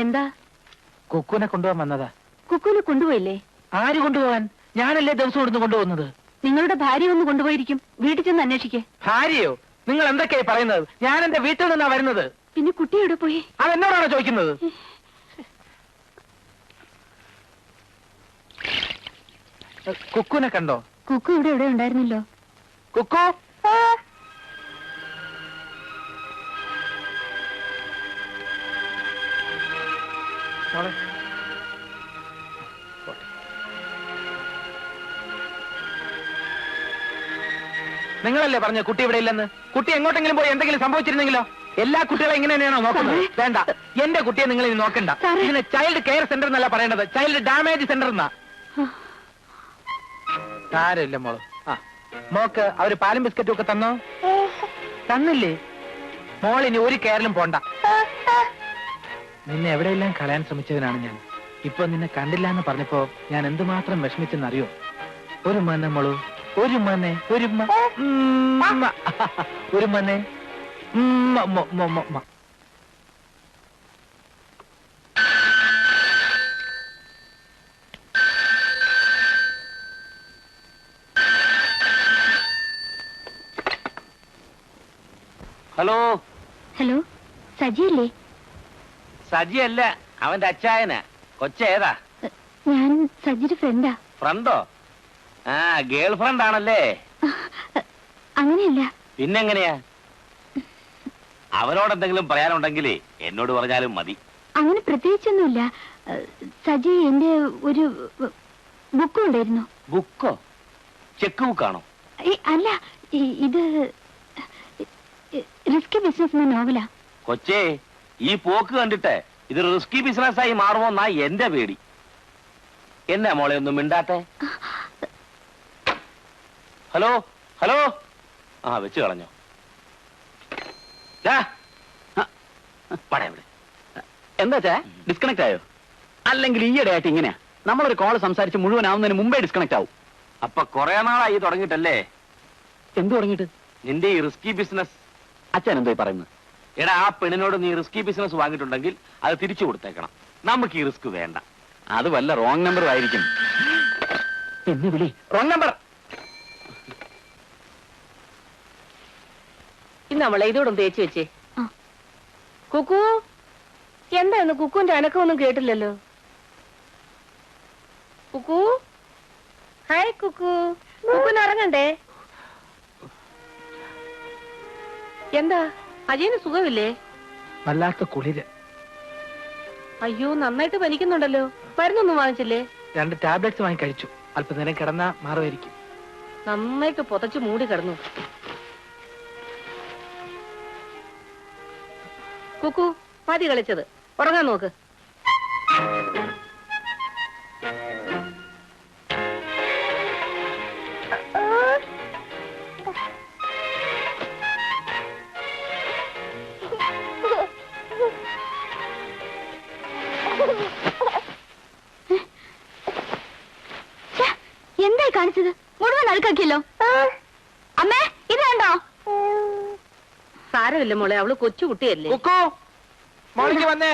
എന്താ? കുക്കുനെ കൊണ്ടുപോകാൻ വന്നതാ. കുക്കുനെ കൊണ്ടുപോയില്ലേ? ആര് കൊണ്ടുപോകാൻ? ഞാനല്ലേ ദിവസം ഇവിടുന്ന് കൊണ്ടുപോകുന്നത്? നിങ്ങളുടെ ഭാര്യ ഒന്ന് കൊണ്ടുപോയിരിക്കും. വീട്ടിൽ ചെന്ന് അന്വേഷിക്കേ. ഭാര്യയോ? നിങ്ങൾ എന്തൊക്കെയായി പറയുന്നത്? ഞാൻ എന്റെ വീട്ടിൽ നിന്നാ വരുന്നത്. പിന്നെ കുട്ടി എവിടെ പോയി? അത് എന്നോടാണോ ചോദിക്കുന്നത്? കുക്കുനെ കണ്ടോ? കുക്കു ഇവിടെ ഇവിടെ ഉണ്ടായിരുന്നല്ലോ? കുക്കു? മോളെ. നിങ്ങളല്ലേ പറഞ്ഞ കുട്ടി ഇവിടെ ഇല്ലെന്ന്? കുട്ടി എങ്ങോട്ടെങ്കിലും പോയി എന്തെങ്കിലും സംഭവിച്ചിരുന്നെങ്കിലോ? എല്ലാ കുട്ടികളെ ഇങ്ങനെ തന്നെയാണോ നോക്കുന്നത്? വേണ്ട. എന്റെ കുട്ടിയെ നിങ്ങൾ ഇനി നോക്കണ്ട. ഇതിന് ചൈൽഡ് കെയർ സെന്റർ എന്നല്ല പറയേണ്ടത്. ചൈൽഡ് ഡാമേജ് സെന്റർ എന്നാ. സാരമില്ല മോൾ. ആ. മോക്ക് അവർ പാലും ബിസ്ക്കറ്റും ഒക്കെ തന്നോ? തന്നില്ലേ? മോളിനി ഇനി ഒരു കെയറിലും പോണ്ട. നിന്നെ എവിടെയെല്ലാം കളയാൻ ശ്രമിച്ചവനാണ് ഞാൻ. ഇപ്പൊ നിന്നെ കണ്ടില്ല എന്ന് പറഞ്ഞപ്പോ ഞാൻ എന്തുമാത്രം വിഷമിച്ചെന്നറിയോ? ഒരു മനെ മോളു ഒരു മനെ ഒരു ഒരു മനെ മ, മ, മ, മ. Hello hello സജിയല്ലേ? സജിയല്ല അവന്റെ അച്ചായന. കൊച്ചേതാ? ഞാൻ സജിയുടെ ഫ്രണ്ടാ ഫ്രണ്ടോ? ആ ഗേൾ ഫ്രണ്ട് ആണല്ലേ? അങ്ങനെയല്ല. പിന്നെങ്ങനെയാ? അവനോട് എന്തെങ്കിലും പറയാനുണ്ടെങ്കിൽ എന്നോട് പറഞ്ഞാലും മതി. അങ്ങനെ പ്രത്യേകിച്ചൊന്നുമില്ല. സജി എന്റെ ഒരു ബുക്ക് ഉണ്ടായിരുന്നു ബുക്കോ? ചെക്ക് ബുക്കാണോ? അല്ല ഇത് റിസ്ക് ബിസിനസ് എന്ന നോവലാ. കൊച്ചേ ഈ പോക്ക് കണ്ടിട്ട് ഇത് റിസ്കി ബിസിനസ് ആയി മാറുമോന്നാ എന്റെ പേടി. എന്നാ മോളെ ഒന്നും മിണ്ടാത്തെ ഹലോ ഹലോ? ആ വെച്ച് കളഞ്ഞോ. എന്താ ചേ ഡിസ്കണക്ട് ആയോ? അല്ലെങ്കിൽ ഈയിടെ ആയിട്ട് ഇങ്ങനെയാ. നമ്മളൊരു കോൾ സംസാരിച്ച് മുഴുവൻ ആവുന്നതിന് മുമ്പേ ഡിസ്കണക്ട് ആവും. അപ്പൊ കൊറേ നാളായി തുടങ്ങിട്ടല്ലേ എന്ത് തുടങ്ങിട്ട് നിന്റെ ഈ റിസ്കി ബിസിനസ് അച്ഛൻ എന്തോ പറയുന്നു പറയുന്നത്? എടാ ആ പെണ്ണിനോട് നീ റിസ്കി ബിസിനസ് വാങ്ങിയിട്ടുണ്ടെങ്കിൽ അത് തിരിച്ചു കൊടുത്തേക്കണം. നമുക്ക് ഈ റിസ്ക് വേണ്ട. അത് വല്ല റോങ് നമ്പറും ആയിരിക്കും. എന്ന് വിളി. റോങ് നമ്പർ ഇന്ന് നമ്മളെ ഇതോടും തേച്ച് വെച്ചേ. ആ. കുക്കു എന്താ ഇന്ന് കുക്കുവിന്റെ അനക്കമൊന്നും കേട്ടില്ലല്ലോ? കുക്കു ഹായ് കുക്കു. കുക്കുന്ന് ഇറങ്ങണ്ടേ എന്താ? അജയന് സുഖമില്ലേ? വല്ലാത്ത കുളിര്. അയ്യോ നന്നായിട്ട് പനിക്കുന്നുണ്ടല്ലോ. മരുന്നൊന്നും വാങ്ങിച്ചില്ലേ? രണ്ട് ടാബ്ലറ്റ്സ് വാങ്ങി കഴിച്ചു. അല്പനേരം കിടന്നാ മാറുമായിരിക്കും. നന്നായിട്ട് പുതച്ച് മൂടി കിടന്നു. കുക്കു മതി കളിച്ചത്. ഉറങ്ങാൻ നോക്ക്. മുഴുവൻ അഴുക്കാക്കിയല്ലോ അമ്മേ ഇത് കണ്ടോ? സാരമില്ല മോളെ അവൾ കൊച്ചു കുട്ടിയല്ലേ. മോളിക്ക് വന്നേ.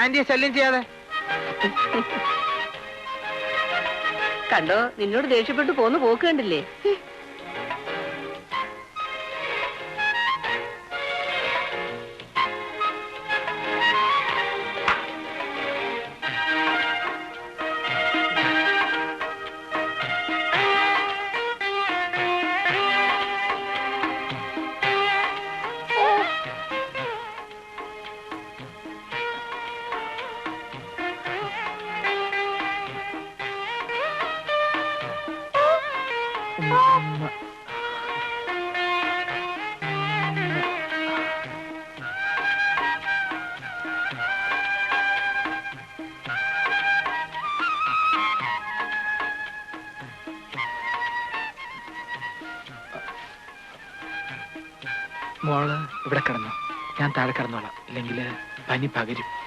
ആന്റിയെ ശല്യം ചെയ്യാതെ. കണ്ടോ നിന്നോട് ദേഷ്യപ്പെട്ടു പോന്ന് പോക്ക് കണ്ടില്ലേ? മോൾ ഇവിടെ കിടന്നു. ഞാൻ താഴെ കിടന്നോളാം. ഇല്ലെങ്കിൽ പനി പകരും.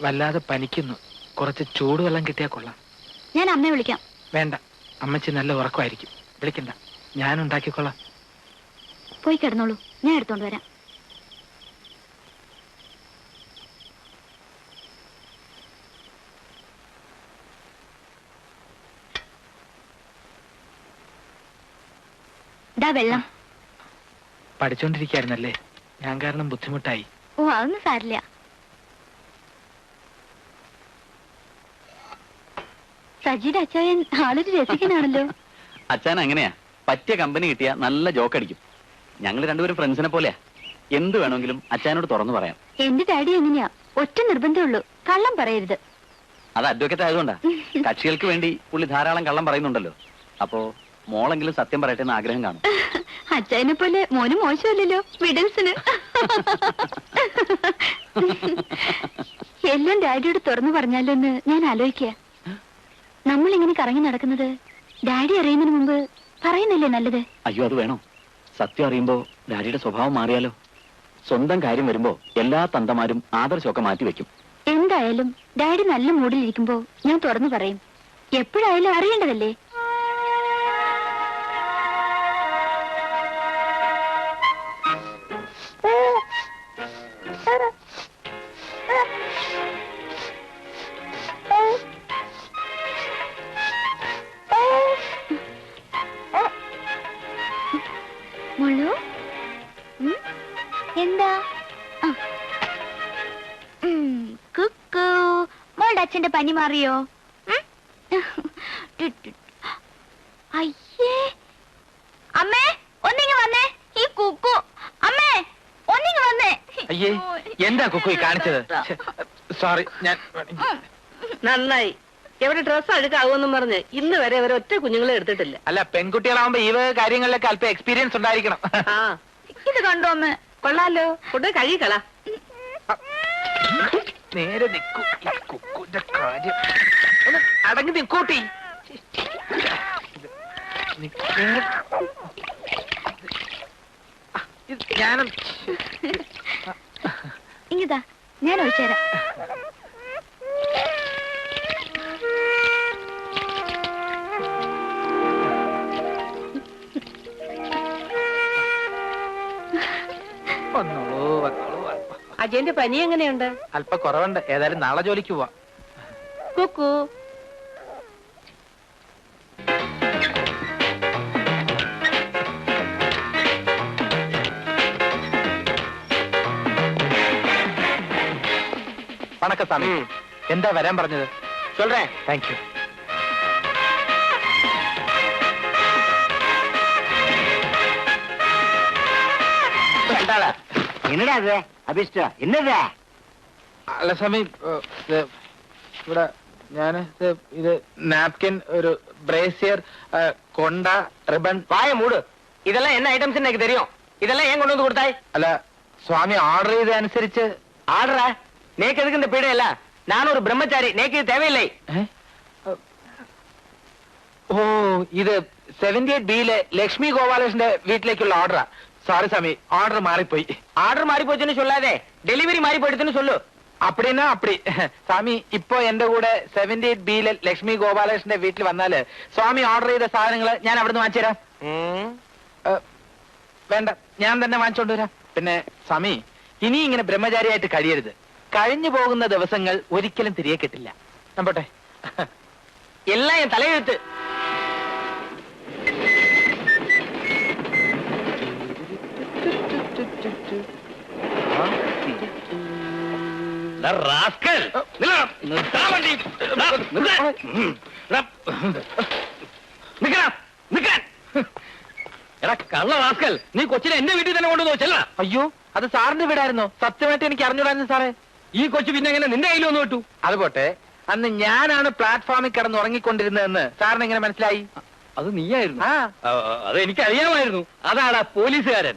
വല്ലാതെ പനിക്കുന്നു. കുറച്ച് ചൂടുവെള്ളം കിട്ടിയാൽ കൊള്ളാം. ഞാൻ അമ്മയെ വിളിക്കാം. വേണ്ട. അമ്മച്ചി നല്ല ഉറക്കമായിരിക്കും. വിളിക്കണ്ട. ഞാൻ ഉണ്ടാക്കിക്കൊള്ളാം പോയി കിടന്നോളൂ. ഞാൻ എടുത്തോണ്ട് വരാം. ദാ വെള്ളം. പഠിച്ചോണ്ടിരിക്കായിരുന്നല്ലേ? ഞാൻ കാരണം ബുദ്ധിമുട്ടായി. ഓ അതൊന്നും സാരില്ല. സജിയുടെ അച്ചായൻ ആളൊരു രസികനാണല്ലോ. അച്ഛൻ അങ്ങനെയാ. പറ്റിയ കമ്പനി കിട്ടിയ നല്ല ജോക്ക് അടിക്കും. ഞങ്ങൾ രണ്ടുപേരും ഫ്രണ്ട്സിനെ പോലെയാ. എന്ത് വേണമെങ്കിലും അച്ഛനോട് തുറന്നു പറയാം. എന്റെ ഡാഡി എങ്ങനെയാ ഒറ്റ നിർബന്ധമുള്ളൂ കള്ളം പറയരുത്. അത് അഡ്വക്കേറ്റ് ആയതുകൊണ്ടാ. കക്ഷികൾക്ക് വേണ്ടി പുള്ളി ധാരാളം കള്ളം പറയുന്നുണ്ടല്ലോ. അപ്പോ മോളെങ്കിലും സത്യം പറയട്ടെ എന്ന് ആഗ്രഹം കാണും. അച്ഛനെ പോലെ മോന് മോശമല്ലല്ലോ. വിഡൽസിന് എല്ലാം ഡാഡിയോട് തുറന്നു പറഞ്ഞാലോ എന്ന് ഞാൻ ആലോചിക്കുക നമ്മൾ ഇങ്ങനെ കറങ്ങി നടക്കുന്നത് ഡാഡി അറിയുന്നതിന് മുമ്പ് പറയുന്നില്ലേ നല്ലത്? അയ്യോ അത് വേണോ. സത്യം അറിയുമ്പോ ഡാഡിയുടെ സ്വഭാവം മാറിയാലോ? സ്വന്തം കാര്യം വരുമ്പോ എല്ലാ തന്തമാരും ആദർശമൊക്കെ മാറ്റിവെക്കും എന്തായാലും ഡാഡി നല്ല മൂഡിലിരിക്കുമ്പോ ഞാൻ തുറന്നു പറയും. എപ്പോഴായാലും അറിയേണ്ടതല്ലേ? മുള്ളു ഉം? എന്താ? കുക്കു. മോളുടെ അച്ഛന്റെ പനി മാറിയോ. അയ്യേ. അമ്മേ ഒന്നിങ്ങ് വന്നേ. ഈ കുക്കു. അമ്മേ ഒന്നിങ്ങ് വന്നേ. അയ്യേ എന്താ കുക്കു ഈ കാണിച്ചത്? സോറി ഞാൻ നന്നായി. എവിടെ ഡ്രസ് അഴുക്കാവുമെന്നും പറഞ്ഞ് ഇന്ന് വരെ അവർ ഒറ്റ കുഞ്ഞുങ്ങളെ എടുത്തിട്ടില്ല. അല്ല പെൺകുട്ടികളാവുമ്പോ ഈ വക കാര്യങ്ങളിലൊക്കെ അല്പം എക്സ്പീരിയൻസ് ഉണ്ടായിരിക്കണം. ആ. ഇത് കണ്ടോ ഒന്ന് കൊള്ളാലോ ഫുഡ് കഴിക്കള നേരെ നിക്കൂ. ഈ കുക്കുന്റെ കാര്യം. ഒന്ന് അടങ്ങി നിക്കൂട്ടി ഞാനും. ഇങ്ങിതാ ഞാൻ ഒഴിച്ചുതരാം അജയന്റെ പനി എങ്ങനെയുണ്ട് അല്പ കുറവുണ്ട് ഏതായാലും നാളെ ജോലിക്ക് പോവാ കുക്കു വണക്കം സ്വാമി എന്താ വരാൻ പറഞ്ഞത് சொல்றேன் താങ്ക് യു என்னடா அது அபிஷ்டா என்னது അല്ല സ്വാമി ഏഹ്, ഇത് ഇവിടെ ഞാൻ ഇത് നാപ്കിൻ ഒരു ബ്രേസിയർ കൊണ്ട റിബൺ வாய மூடு இதெல்லாம் என்ன ஐட்டம்ஸ் எனக்கு தெரியும் இதெல்லாம் ஏன் கொண்டு வந்து கொடுத்தாய் അല്ല സ്വാമി ഓർഡർ ചെയ്ത അനുസരിച്ച് ஆடுற நேக்கு எதுக்கு இந்த பீடை இல்ல நான் ஒரு பிரம்மச்சாரி நேக்கு இது தேவையில்லை ഏ? ഓ ഇത് സെവന്റി എയ്റ്റ് ബിയിലെ ലക്ഷ്മി ഗോപാലകൃഷ്ണന്റെ വീട്ടിലേക്കുള്ള ഓർഡറാ സോറി സ്വാമി ഓർഡർ മാറിപ്പോയി ஆர்டர் மாறி போச்சுன்னு சொல்லாதே டெலிவரி மாறி போயிடுச்சுன்னு சொல்லு അപ്പടിന്നാ അപ്പടി സ്വാമി ഇപ്പൊ എന്റെ കൂടെ സെവന്റി എയ്റ്റ് ബിയിലെ ലക്ഷ്മി ഗോപാലകൃഷ്ണന്റെ വീട്ടിൽ വന്നാല് സ്വാമി ഓർഡർ ചെയ്ത സാധനങ്ങൾ ഞാൻ അവിടുന്ന് വാങ്ങിച്ചു തരാം ഏ, വേണ്ട ഞാൻ തന്നെ വാങ്ങിച്ചോണ്ട് വരാം പിന്നെ സ്വാമി ഇനി ഇങ്ങനെ ബ്രഹ്മചാരിയായിട്ട് കഴിയരുത് കഴിഞ്ഞു പോകുന്ന ദിവസങ്ങൾ ഒരിക്കലും തിരികെ കിട്ടില്ല ഞാൻ പോട്ടെ எல்லாம் என் എടാ കള്ള റാസ്കൽ. നീ കൊച്ചിനെ എന്റെ വീട്ടിൽ തന്നെ കൊണ്ടുവന്നു ചെല്ല അയ്യോ അത് സാറിന്റെ വീടായിരുന്നോ? സത്യമായിട്ട് എനിക്ക് അറിഞ്ഞൂടായിരുന്നു സാറേ. ഈ കൊച്ചു പിന്നെ എങ്ങനെ നിന്റെ കയ്യിൽ വന്നു വിട്ടു? അത് പോട്ടെ. അന്ന് ഞാനാണ് പ്ലാറ്റ്ഫോമിൽ കിടന്ന് ഉറങ്ങിക്കൊണ്ടിരുന്നതെന്ന് സാറിന് എങ്ങനെ മനസ്സിലായി? അത് നീയായിരുന്നു. അത് എനിക്കറിയാമായിരുന്നു. അതാണ് പോലീസുകാരൻ.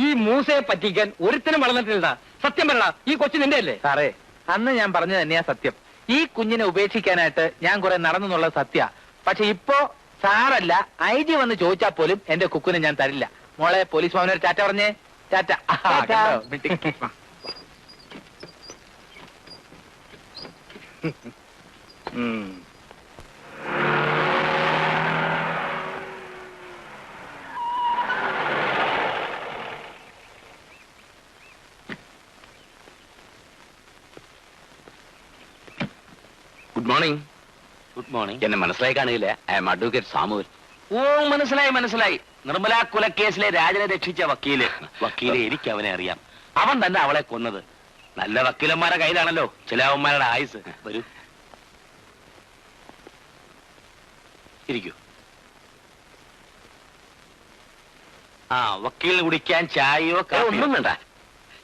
ഈ മൂസയെ പറ്റിക്കാൻ ഒരുത്തനും വളർന്നിട്ടില്ല സത്യം പറടാ ഈ കൊച്ചു നിന്റെ അല്ലേ സാറേ അന്ന് ഞാൻ പറഞ്ഞത് തന്നെയാ സത്യം. ഈ കുഞ്ഞിനെ ഉപേക്ഷിക്കാനായിട്ട് ഞാൻ കുറെ നടന്നു എന്നുള്ളത് സത്യ. പക്ഷെ ഇപ്പോ സാറല്ല ഐ ജി വന്ന് ചോദിച്ചാൽ പോലും എന്റെ കുക്കുനെ ഞാൻ തരില്ല. മോളെ പോലീസ് ഭവനൊരു ചാറ്റ പറഞ്ഞേ? ചാറ്റ? ഉം. ഗുഡ് മോർണിംഗ് ഗുഡ് മോർണിംഗ് എന്നെ മനസ്സിലായി കാണുകയില്ല ഐ എം അഡ്വക്കേറ്റ് സാമുവൽ. ഓ മനസ്സിലായി മനസ്സിലായി. നിർമ്മല കുലക്കേസിലെ രാജനെ രക്ഷിച്ച വക്കീൽ. വക്കീലെ എനിക്ക് അവനെ അറിയാം. അവൻ തന്നെ അവളെ കൊന്നത്. നല്ല വക്കീലന്മാരുടെ കയ്യിലാണല്ലോ ചില അവന്മാരുടെ ആയുസ്. വരൂ. ഇരിക്കൂ. ആ വക്കീൽ കുടിക്കാൻ ചായയോ ഒന്നും വേണ്ട.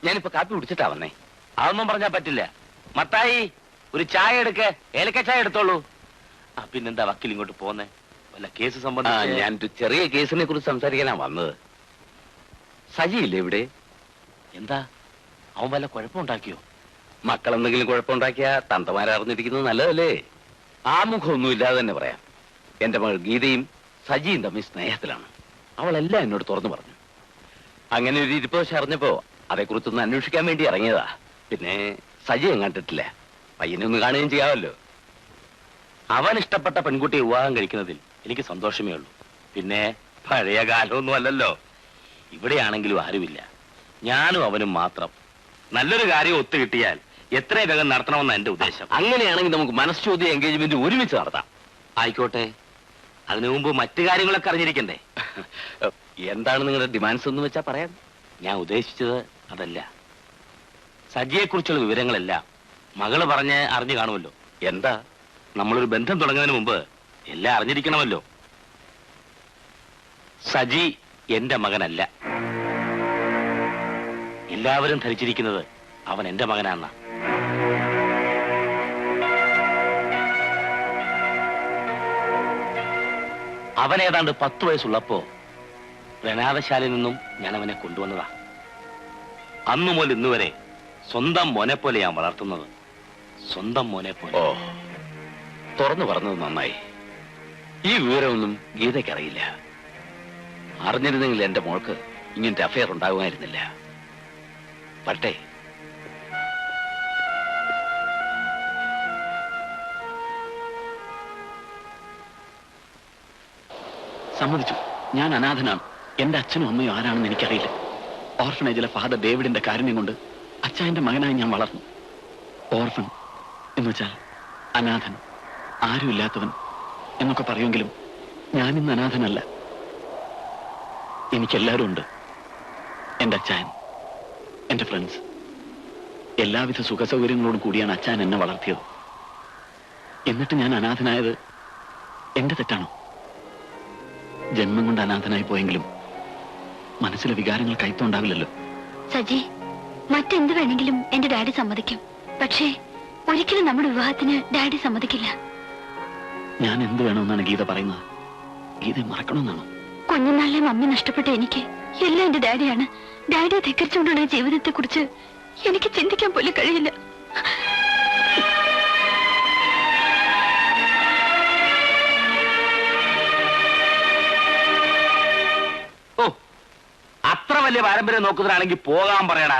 ഞാനിപ്പോ കാപ്പി കുടിച്ചിട്ടാ വന്നേ. അതൊന്നും പറഞ്ഞാ പറ്റില്ല. മത്തായി ഒരു ചായ എടുക്ക. ഏലക്ക ചായ എടുത്തോളൂ. ആ പിന്നെന്താ വക്കീൽ ഇങ്ങോട്ട് പോന്നേ? വല്ല കേസ് സംബന്ധിച്ച്? ഞാൻ ഒരു ചെറിയ കേസിനെ കുറിച്ച് സംസാരിക്കാനാ വന്നത്. സജിയില്ലേ ഇവിടെ? എന്താ? അവൻ വല്ല കുഴപ്പമുണ്ടാക്കിയോ? മക്കൾ എന്തെങ്കിലും കുഴപ്പമുണ്ടാക്കിയാ തന്തമാരറിഞ്ഞിരിക്കുന്നത് നല്ലതല്ലേ? ആമുഖമൊന്നും ഇല്ലാതെ തന്നെ പറയാം. എന്റെ മകൾ ഗീതയും സജിയും തമ്മിൽ സ്നേഹത്തിലാണ്. അവളെല്ലാം എന്നോട് തുറന്നു പറഞ്ഞു. അങ്ങനെ ഒരു ഇരിപ്പോശ അറിഞ്ഞപ്പോ അതേക്കുറിച്ചൊന്ന് അന്വേഷിക്കാൻ വേണ്ടി ഇറങ്ങിയതാ. പിന്നെ സജി കണ്ടിട്ടില്ല പയ്യനെ ഒന്ന് കാണുകയും ചെയ്യാമല്ലോ. അവൻ ഇഷ്ടപ്പെട്ട പെൺകുട്ടിയെ വിവാഹം കഴിക്കുന്നതിൽ എനിക്ക് സന്തോഷമേ ഉള്ളൂ. പിന്നെ പഴയ കാലമൊന്നും അല്ലല്ലോ. ഇവിടെയാണെങ്കിലും ആരുമില്ല. ഞാനും അവനും മാത്രം. നല്ലൊരു കാര്യം ഒത്തു കിട്ടിയാൽ എത്രയും വേഗം നടത്തണമെന്ന എന്റെ ഉദ്ദേശം. അങ്ങനെയാണെങ്കിൽ നമുക്ക് മനസ്സോദ്യ എൻഗേജ്മെന്റ് ഒരുമിച്ച് നടത്താം. ആയിക്കോട്ടെ. അതിനു മുമ്പ് മറ്റു കാര്യങ്ങളൊക്കെ അറിഞ്ഞിരിക്കണ്ടേ? എന്താണ് നിങ്ങളുടെ ഡിമാൻഡ്സ് എന്ന് വെച്ചാ പറയാം. ഞാൻ ഉദ്ദേശിച്ചത് അതല്ല. സജിയെക്കുറിച്ചുള്ള വിവരങ്ങളെല്ലാം മകൾ പറഞ്ഞ് അറിഞ്ഞു കാണുമല്ലോ. എന്താ? നമ്മളൊരു ബന്ധം തുടങ്ങുന്നതിന് മുമ്പ് എല്ലാം അറിഞ്ഞിരിക്കണമല്ലോ. സജി എന്റെ മകനല്ല. എല്ലാവരും ധരിച്ചിരിക്കുന്നത് അവൻ എന്റെ മകനാണ് അവൻ ഏതാണ്ട് പത്ത് വയസ്സുള്ളപ്പോ പ്രണാദശാലയിൽ നിന്നും ഞാൻ അവനെ കൊണ്ടുവന്നതാ. അന്നു മുതൽ ഇന്നുവരെ സ്വന്തം മോനെ പോലെ ഞാൻ വളർത്തുന്നത്. സ്വന്തം മോനെ പോലെ. ഓ. തുറന്നു പറഞ്ഞത് നന്നായി. ഈ വിവരമൊന്നും ഗീതയ്ക്കറിയില്ല. അറിഞ്ഞിരുന്നെങ്കിൽ എന്റെ മോൾക്ക് ഇങ്ങനത്തെ അഫയർ ഉണ്ടാകുമായിരുന്നില്ല. പട്ടെ സമ്മതിച്ചു. ഞാൻ അനാഥനാണ്. എന്റെ അച്ഛനും അമ്മയും ആരാണെന്ന് എനിക്കറിയില്ല. ഓർഫനേജിലെ ഫാദർ ഡേവിഡിന്റെ കാരുണ്യം കൊണ്ട് അച്ഛന്റെ മകനായി ഞാൻ വളർന്നു. ഓർഫൻ എന്ന് വെച്ചാൽ അനാഥൻ ആരുമില്ലാത്തവൻ എന്നൊക്കെ പറയുമെങ്കിലും ഞാനിന്ന് അനാഥനല്ല. എനിക്കെല്ലാവരും ഉണ്ട്. എന്റെ അച്ചായൻ എന്റെ ഫ്രണ്ട്സ് എല്ലാവിധ സുഖ സൗകര്യങ്ങളോടും കൂടിയാണ് അച്ചാൻ എന്നെ വളർത്തിയത്. എന്നിട്ട് ഞാൻ അനാഥനായത് എന്റെ തെറ്റാണോ? ജന്മം കൊണ്ട് അനാഥനായി പോയെങ്കിലും മനസ്സിലെ വികാരങ്ങൾ കൈത്തോണ്ടാവില്ലല്ലോ സജി മറ്റെന്ത് വേണമെങ്കിലും എന്റെ ഡാഡി സമ്മതിക്കും. പക്ഷേ ഒരിക്കലും നമ്മുടെ വിവാഹത്തിന് ഡാഡി സമ്മതിക്കില്ല. ഞാൻ എന്ത് വേണമെന്നാണ് ഗീത പറയുന്നത്? ഗീത മറക്കണമെന്നാണോ? കുഞ്ഞുനാളിലെ മമ്മി നഷ്ടപ്പെട്ട എനിക്ക് എല്ലാം എന്റെ ഡാഡിയാണ്. ഡാഡിയെ ധിക്കരിച്ചുകൊണ്ടുള്ള ജീവിതത്തെ കുറിച്ച് എനിക്ക് ചിന്തിക്കാൻ പോലും കഴിയില്ല. ഓ അത്ര വലിയ പാരമ്പര്യം നോക്കുന്നതിനാണെങ്കിൽ പോകാൻ പറയണ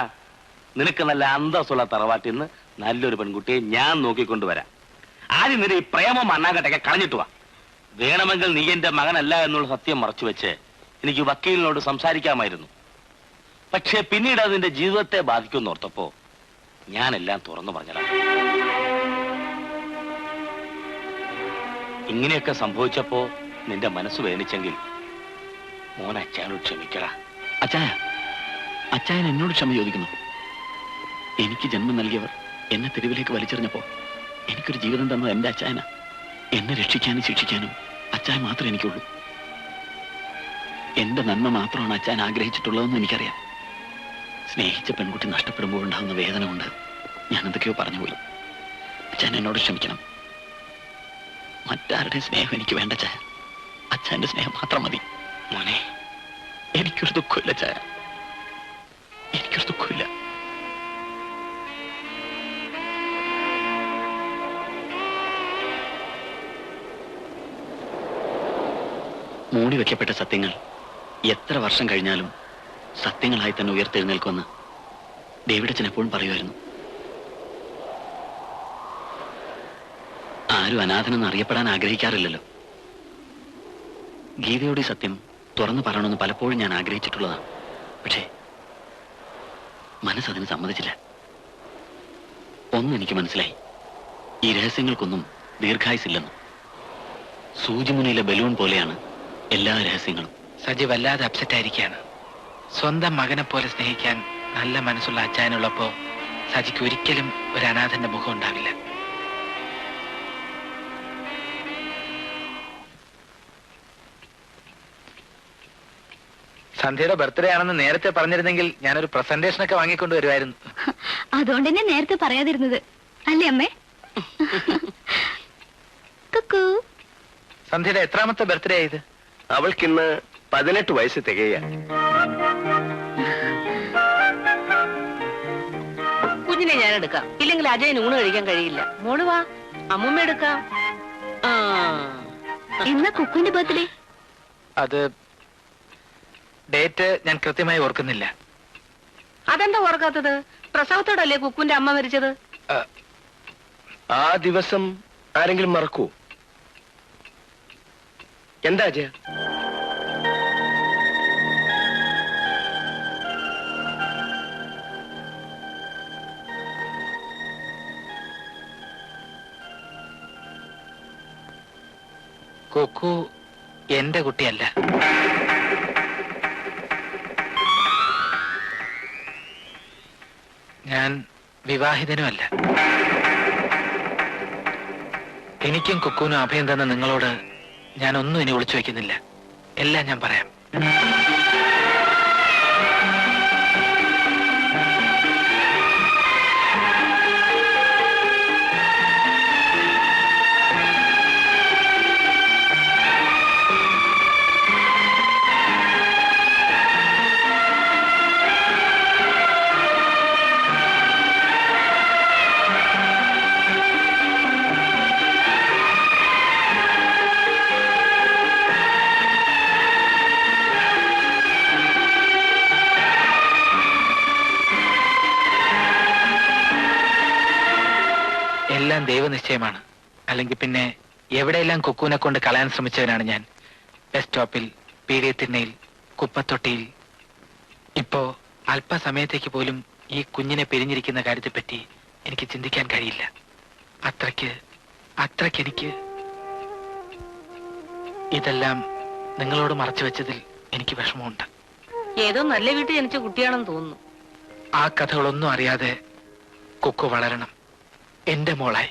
നിനക്ക് നല്ല അന്തസ്സുള്ള തറവാട്ടിൽ നിന്ന് നല്ലൊരു പെൺകുട്ടിയെ ഞാൻ നോക്കിക്കൊണ്ടുവരാം. ആദ്യം നിന്റെ ഈ പ്രേമം മണ്ണാങ്കട്ടൊക്കെ കളഞ്ഞിട്ട് വാ. വേണമെങ്കിൽ നീ എന്റെ മകനല്ല എന്നുള്ള സത്യം മറച്ചു വെച്ച് എനിക്ക് വക്കീലിനോട് സംസാരിക്കാമായിരുന്നു. പക്ഷേ പിന്നീട് അത് നിന്റെ ജീവിതത്തെ ബാധിക്കുമെന്ന് ഓർത്തപ്പോ ഞാനെല്ലാം തുറന്നു പറഞ്ഞതാണ് ഇങ്ങനെയൊക്കെ സംഭവിച്ചപ്പോ നിന്റെ മനസ്സ് വേദനിച്ചെങ്കിൽ മോൻ അച്ഛനോട് ക്ഷമിക്കടാ. അച്ചായ അച്ചായൻ എന്നോട് ക്ഷമ ചോദിക്കുന്നു. എനിക്ക് ജന്മം നൽകിയവർ എന്നെ തെരുവിലേക്ക് വലിച്ചെറിഞ്ഞപ്പോ എനിക്കൊരു ജീവിതം തന്നത് എന്റെ അച്ചായന. എന്നെ രക്ഷിക്കാനും ശിക്ഷിക്കാനും അച്ചായ മാത്രമേ എനിക്കുള്ളൂ. എന്റെ നന്മ മാത്രമാണ് അച്ചാൻ ആഗ്രഹിച്ചിട്ടുള്ളതെന്ന് എനിക്കറിയാം. സ്നേഹിച്ച പെൺകുട്ടി നഷ്ടപ്പെടുമ്പോൾ ഉണ്ടാകുന്ന വേദന കൊണ്ട് ഞാൻ എന്തൊക്കെയോ പറഞ്ഞുപോയി. അച്ഛൻ എന്നോട് ക്ഷമിക്കണം. മറ്റാരുടെ സ്നേഹം എനിക്ക് വേണ്ട ചായ അച്ഛന്റെ സ്നേഹം മാത്രം മതി. മോനെ എനിക്കൊരു ദുഃഖമില്ല ചായ എനിക്കൊരു ദുഃഖമില്ല. മൂടി വെക്കപ്പെട്ട സത്യങ്ങൾ എത്ര വർഷം കഴിഞ്ഞാലും സത്യങ്ങളായി തന്നെ ഉയർത്തെഴുന്നേൽക്കുമെന്ന് ഡേവിഡച്ചൻ എപ്പോഴും പറയുമായിരുന്നു. ആരും അനാഥനെന്ന് അറിയപ്പെടാൻ ആഗ്രഹിക്കാറില്ലല്ലോ. ഗീതയോട് ഈ സത്യം തുറന്നു പറയണമെന്ന് പലപ്പോഴും ഞാൻ ആഗ്രഹിച്ചിട്ടുള്ളതാണ്. പക്ഷേ മനസ്സതിന് സമ്മതിച്ചില്ല. ഒന്നും എനിക്ക് മനസ്സിലായി. ഈ രഹസ്യങ്ങൾക്കൊന്നും ദീർഘായുസില്ലെന്ന് സൂചിമുനയിലെ ബലൂൺ പോലെയാണ് എല്ലാ രഹസ്യങ്ങളും. സജി വല്ലാതെ അപ്സെറ്റ് ആയിരിക്കുകയാണ് സ്വന്തം മകനെ പോലെ സ്നേഹിക്കാൻ നല്ല മനസ്സുള്ള അച്ചായനുള്ളപ്പോ സജിക്ക് ഒരിക്കലും ഒരു അനാഥന്റെ മുഖം ഉണ്ടാവില്ല. സന്ധ്യയുടെ ബർത്ത്ഡേ ആണെന്ന് നേരത്തെ പറഞ്ഞിരുന്നെങ്കിൽ ഞാനൊരു പ്രസന്റേഷൻ ഒക്കെ വാങ്ങിക്കൊണ്ട് വരുമായിരുന്നു അതുകൊണ്ട് തന്നെ നേരത്തെ പറയാതിരുന്നത്. അല്ലേ അമ്മേ? കുക്കു. സന്ധ്യയുടെ എത്രാമത്തെ ബർത്ത്ഡേ ആയത് അവൾക്കിന്ന് പതിനെട്ട് വയസ്സ് തികയ. കുഞ്ഞിനെ ഞാൻ എടുക്കാം. ഇല്ലെങ്കിൽ അജയന് ഊണ് കഴിക്കാൻ കഴിയില്ല. മോൾ വാ. അമ്മൂമ്മ എടുക്കാം. ആ. എന്നാ കുക്കുവിന്റെ ബർത്ത്ഡേ. അത് ഡേറ്റ് ഞാൻ കൃത്യമായി ഓർക്കുന്നില്ല. അതെന്താ ഓർക്കാത്തത്? പ്രസവത്തോടല്ലേ കുക്കുന്റെ അമ്മ മരിച്ചത്? ആ ദിവസം ആരെങ്കിലും മറക്കൂ എന്താ അജയ കൊക്കു എന്റെ കുട്ടിയല്ല. ഞാൻ വിവാഹിതനുമല്ല. എനിക്കും കൊക്കുവിനും അഭയം തന്ന നിങ്ങളോട് ഞാൻ ഒന്നും ഇനി ഒളിച്ചു വെക്കുന്നില്ല എല്ലാം ഞാൻ പറയാം. എല്ലാം ദൈവനിശ്ചയമാണ്. അല്ലെങ്കിൽ പിന്നെ എവിടെയെല്ലാം കുക്കുവിനെ കൊണ്ട് കളയാൻ ശ്രമിച്ചവനാണ് ഞാൻ. ബസ് സ്റ്റോപ്പിൽ പീഡിയത്തിണ്ണയിൽ കുപ്പത്തൊട്ടിയിൽ. ഇപ്പോ അല്പസമയത്തേക്ക് പോലും ഈ കുഞ്ഞിനെ പിരിഞ്ഞിരിക്കുന്ന കാര്യത്തെപ്പറ്റി എനിക്ക് ചിന്തിക്കാൻ കഴിയില്ല. അത്രയ്ക്ക് അത്രയ്ക്ക് എനിക്ക് ഇതെല്ലാം നിങ്ങളോട് മറച്ചു വെച്ചതിൽ എനിക്ക് വിഷമമുണ്ട്. ഏതോ നല്ല വീട്ടിൽ ജനിച്ച കുട്ടിയാണെന്ന് തോന്നുന്നു. ആ കഥകളൊന്നും അറിയാതെ കുക്കു വളരണം. എന്റെ മോളായി